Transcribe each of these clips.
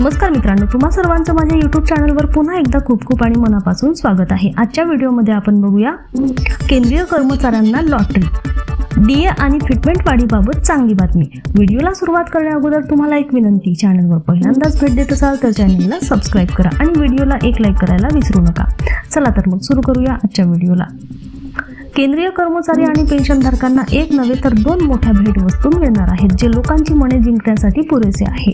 नमस्कार मित्रांनो तुम्हा सर्वांचं माझ्या युट्यूब चॅनलवर पुन्हा एकदा खूप खूप आणि मनापासून स्वागत आहे. आजच्या व्हिडिओमध्ये आपण बघूया केंद्रीय कर्मचाऱ्यांना लॉटरी डी ए आणि फिटमेंट वाढीबाबत चांगली बातमी. व्हिडिओला सुरुवात करण्याअगोदर तुम्हाला एक विनंती चॅनलवर पहिल्यांदाच भेट देत असाल तर चॅनलला सबस्क्राईब करा आणि व्हिडिओला एक लाईक करायला विसरू नका. चला तर मग सुरू करूया आजच्या व्हिडिओला. केंद्रीय कर्मचारी आणि पेन्शनधारकांना एक नव्हे तर दोन मोठ्या भेटवस्तू मिळणार आहेत जे लोकांची मने जिंकण्यासाठी पुरेसे आहे.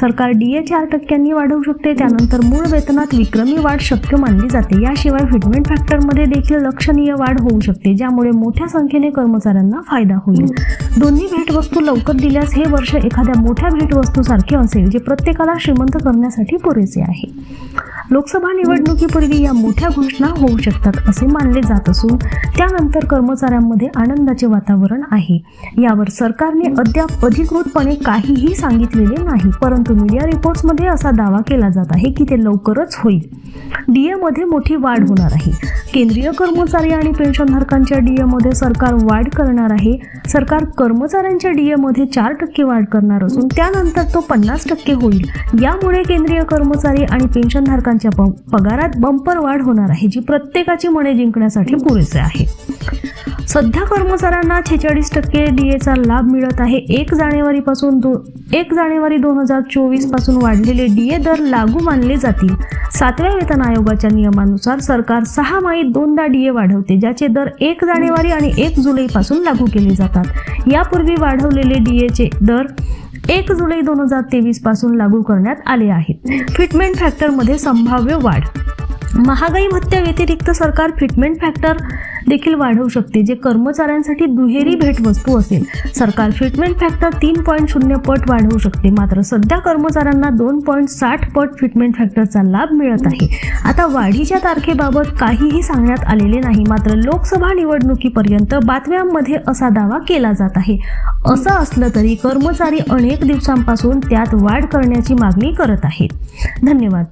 सरकार डीए चार टक्क्यांनी वाढवू शकते त्यानंतर मूळ वेतनात विक्रमी वाढ शक्य मानली जाते. याशिवाय फिटमेंट फॅक्टरमध्ये देखील लक्षणीय वाढ होऊ शकते ज्यामुळे मोठ्या संख्येने कर्मचाऱ्यांना फायदा होईल. दोन्ही भेटवस्तू लवकर दिल्यास हे वर्ष एखाद्या मोठ्या भेटवस्तूसारखे असेल जे प्रत्येकाला श्रीमंत करण्यासाठी पुरेसे आहे. लोकसभा निवडणुकीपूर्वी या मोठ्या घोषणा होऊ शकतात असे मानले जात असून त्यानंतर कर्मचाऱ्यांमध्ये आनंदाचे वातावरण आहे. यावर सरकारने अद्याप अधिकृतपणे काहीही सांगितलेले नाही परंतु मीडिया रिपोर्ट्समध्ये असा दावा केला जात आहे की ते लवकरच होईल. डीएमध्ये मोठी वाढ होणार आहे. केंद्रीय कर्मचारी आणि पेन्शनधारकांच्या डीए मध्ये सरकार वाढ करणार आहे. सरकार कर्मचाऱ्यांच्या डीए मध्ये चार टक्के वाढ करणार असून त्यानंतर तो पन्नास टक्के होईल. यामुळे केंद्रीय कर्मचारी आणि पेन्शनधारकांच्या पगारात बंपर वाढ होणार आहे जी प्रत्येकाची मने जिंकण्यासाठी पुरेसे आहे. सध्या कर्मचाऱ्यांना छेचाळीस टक्के डीएचा लाभ मिळत आहे. एक जानेवारीपासून दो एक जानेवारी दोन हजार चोवीसपासून वाढलेले डीए दर लागू मानले जातील. सातव्या वेतन आयोगाच्या नियमानुसार सरकार सहा माहीत दोनदा डीए वाढवते ज्याचे दर एक जानेवारी आणि एक जुलैपासून लागू केले जातात. यापूर्वी वाढवलेले डीएचे दर एक जुलै दोन हजार तेवीसपासून लागू करण्यात आले आहेत. फिटमेंट फॅक्टरमध्ये संभाव्य वाढ महागाई भत्त्या व्यतिरिक्त सरकार फिटमेंट फॅक्टर देखील वाढवू शकते जे कर्मचाऱ्यांसाठी दुहेरी भेटवस्तू असेल. सरकार फिटमेंट फॅक्टर तीन पॉईंट शून्य पट वाढवू शकते मात्र सध्या कर्मचाऱ्यांना दोन पॉईंट साठ पट फिटमेंट फॅक्टरचा लाभ मिळत आहे. आता वाढीच्या तारखेबाबत काहीही सांगण्यात आलेले नाही मात्र लोकसभा निवडणुकीपर्यंत बातम्यांमध्ये असा दावा केला जात आहे. असं असलं तरी कर्मचारी अनेक दिवसांपासून त्यात वाढ करण्याची मागणी करत आहेत. धन्यवाद.